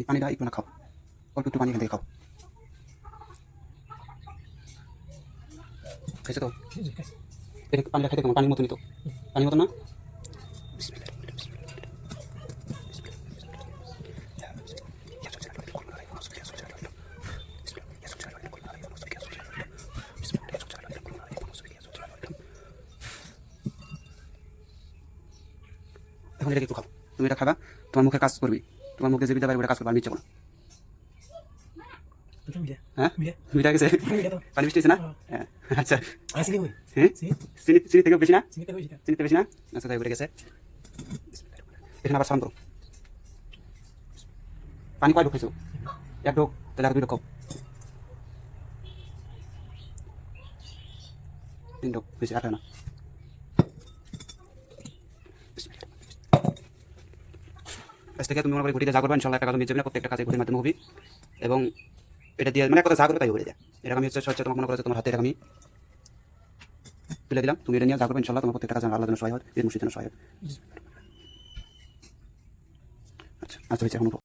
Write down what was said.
এই পানিটা একটু না খাও। অল্প একটু পানি এখান থেকে খাও। খাইছো তো? পানিটা খেতে কেমন পানির মতনই তো পানির মতো না? এখন এটা একটু খাও। তুমি এটা খাবা, তোমার মুখে কাজ করবি। তোমার মুখে যে বিদ্যা কাজ করবে আমি হ্যাঁ? মিঠা গেছে? পানি মিষ্টি না? হ্যাঁ। আচ্ছা। হ্যাঁ? সি চিনি চিনি থেকে বেশি না? চিনিতে বেশি না। আচ্ছা তাই উঠে গেছে। এখানে আবার করো পানি কয় ঢোক খাইছো এক ঢোক তাহলে আর দুই ঢোক তিন ঢোক বেশি আর হয় আজ থেকে তুমি মনে করি ঘুরিতে যা করবে, ইনশাল্লাহ একটা কাজ নিজে প্রত্যেকটা কাজে ঘুরির মাধ্যমে হবি এবং এটা দিয়ে মানে কথা যা তাই হবে এটা এটা আমি হচ্ছে সহ্য তোমার মনে করছে তোমার হাতে এটা আমি তুলে দিলাম। তুমি এটা নিয়ে যা করবে, ইনশাল্লাহ তোমার প্রত্যেকটা কাজ আল্লাহ যেন সহায় হয় মুর্শিদ যেন সহায় হয় আচ্ছা আচ্ছা এখন।